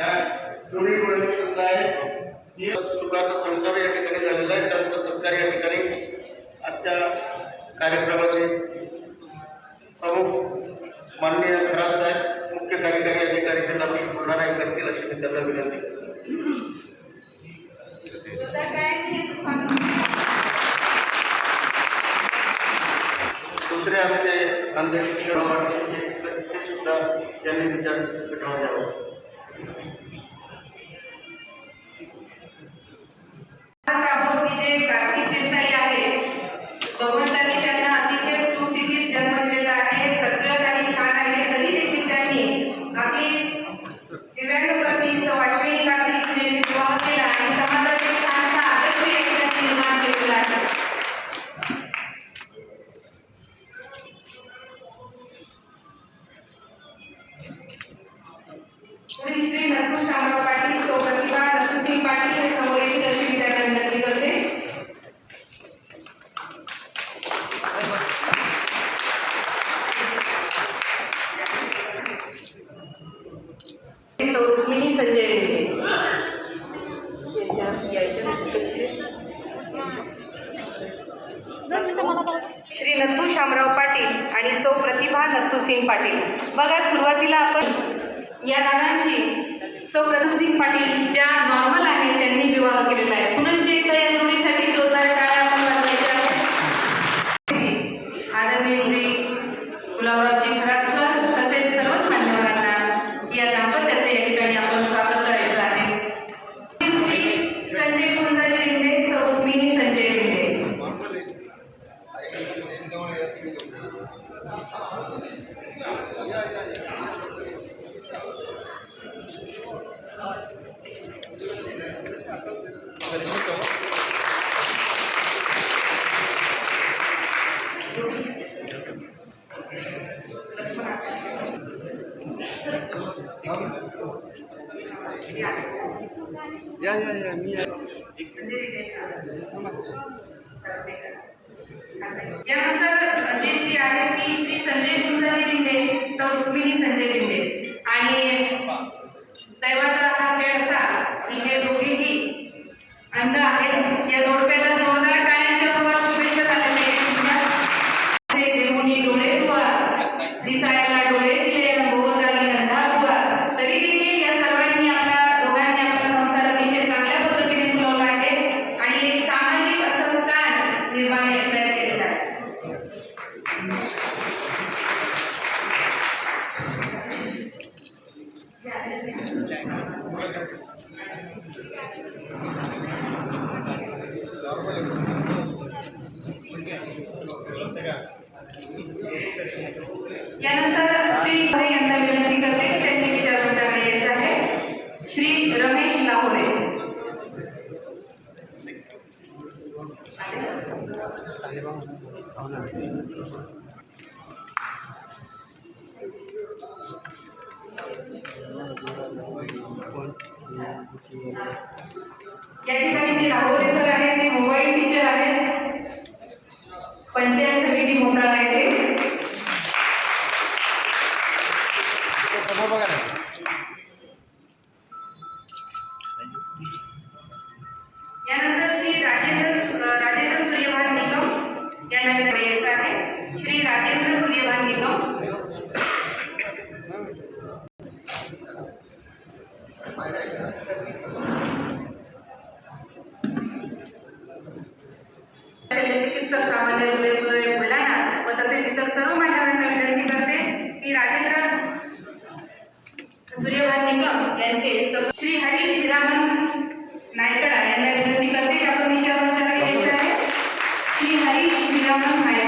या दोन्ही डोळ्यांची सुद्धा आहे ही सुखाचा संसार या ठिकाणी झालेला आहे. त्यांचा सत्कार या ठिकाणी आजच्या कार्यक्रमाचे प्रमुख माननीय खराब साहेब मुख्य कार्यकारी अधिकारी त्यांना बुलढाणा हे करतील अशी मी त्यांना विनंती दुसरे आमचे अध्यक्ष ते सुद्धा त्यांनी विचार पेटाळून द्यावा कार्तिक देसाई आहे श्री श्री नथू शामराव पाटील सौ प्रतिभा नथुसिंग पाटील हे समोर येतील अशी मी त्यांना विनंती करते सौ रुक्मिणी संजय श्री नथू शामराव पाटील आणि सौ प्रतिभा नथुसिंग पाटील. बघा सुरुवातीला आपण या दादांशी सौ सिंह पाटील, ज्या नॉर्मल आहेत, त्यांनी विवाह केलेला आहे. पुनश्च या जोडीसाठी जोरदार आदरणीय श्री गुलाबरावजी या या या मी यानंतर जे श्री आहेत ती श्री संजय कुंजारी सौ रुक्मिणी संजय लिंडे आणि दैवाचा हा खेळ असा की हे दोघेही अंध आहेत या जोडप्याला जोरदार टाळ्यांच्या शुभेच्छा झालेल्या डोळे दुआ दिसायला यानंतर श्री यांना विनंती करते की त्यांनी विचार मंचाकडे यायचं आहे. श्री रमेश लाहोरे. या ठिकाणी जे लाहोरे सर ते मोबाईल टीचर आहेत पंचायत समिती मोताळा येथे यानंतर श्री राजेंद्र राजेंद्र सूर्यभान निकम. यांना विनंती यायचं आहे. श्री राजेंद्र सूर्यभान निकम. चिकित्सक सामान्य रुग्णालय बुलढाणा व तसेच इतर सर्व मान्यवरांना विनंती करते की राजेंद्र सूर्यभान निगम यांचे श्री हरीश श्रीरामन नायकडा यांना विनंती करते की आपण विचार यायचं आहे. श्री हरीश श्रीरामन नायक